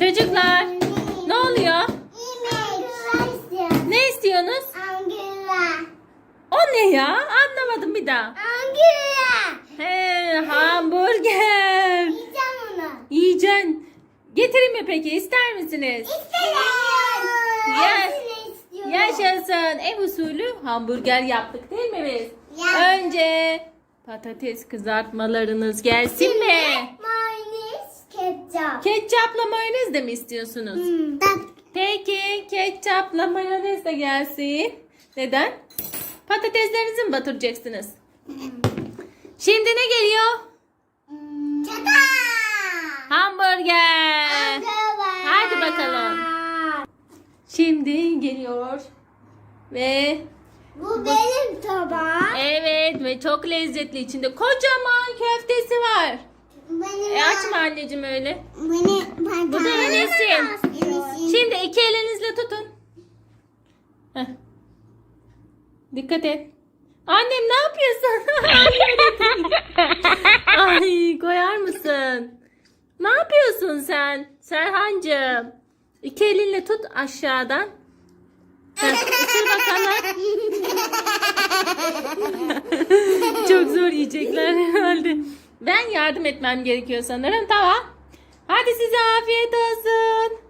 Çocuklar ne oluyor? Ne istiyorsunuz? Angela. O ne ya? Anlamadım bir daha. Angela. He, hamburger. Yiyeceğim onu. Yiyeceksin. Getireyim mi peki? İster misiniz? İstemiyorum. Yes. Yaşasın. Ev usulü hamburger yaptık değil mi biz? Ya. Önce patates kızartmalarınız gelsin mi? Ketçap. Ketçapla mayonez de mi istiyorsunuz? Hmm. Peki ketçapla mayonez de gelsin. Neden? Patateslerinizi mi batıracaksınız? Şimdi ne geliyor? Çatal. Hamburger. Hadi bakalım. Şimdi geliyor. Ve Bu benim tabağım. evet ve çok lezzetli içinde kocaman köftesi var. Benim E açma anneciğim öyle. Benim Bu da Enes'in. Şimdi iki elinizle tutun. Heh. Dikkat et. Annem ne yapıyorsun? Ay koyar mısın? Ne yapıyorsun sen? Serhancığım. İki elinle tut aşağıdan. Heh, ısır bakalım. Çok zor yiyecekler. Ben yardım etmem gerekiyor sanırım. Tamam. Hadi size afiyet olsun.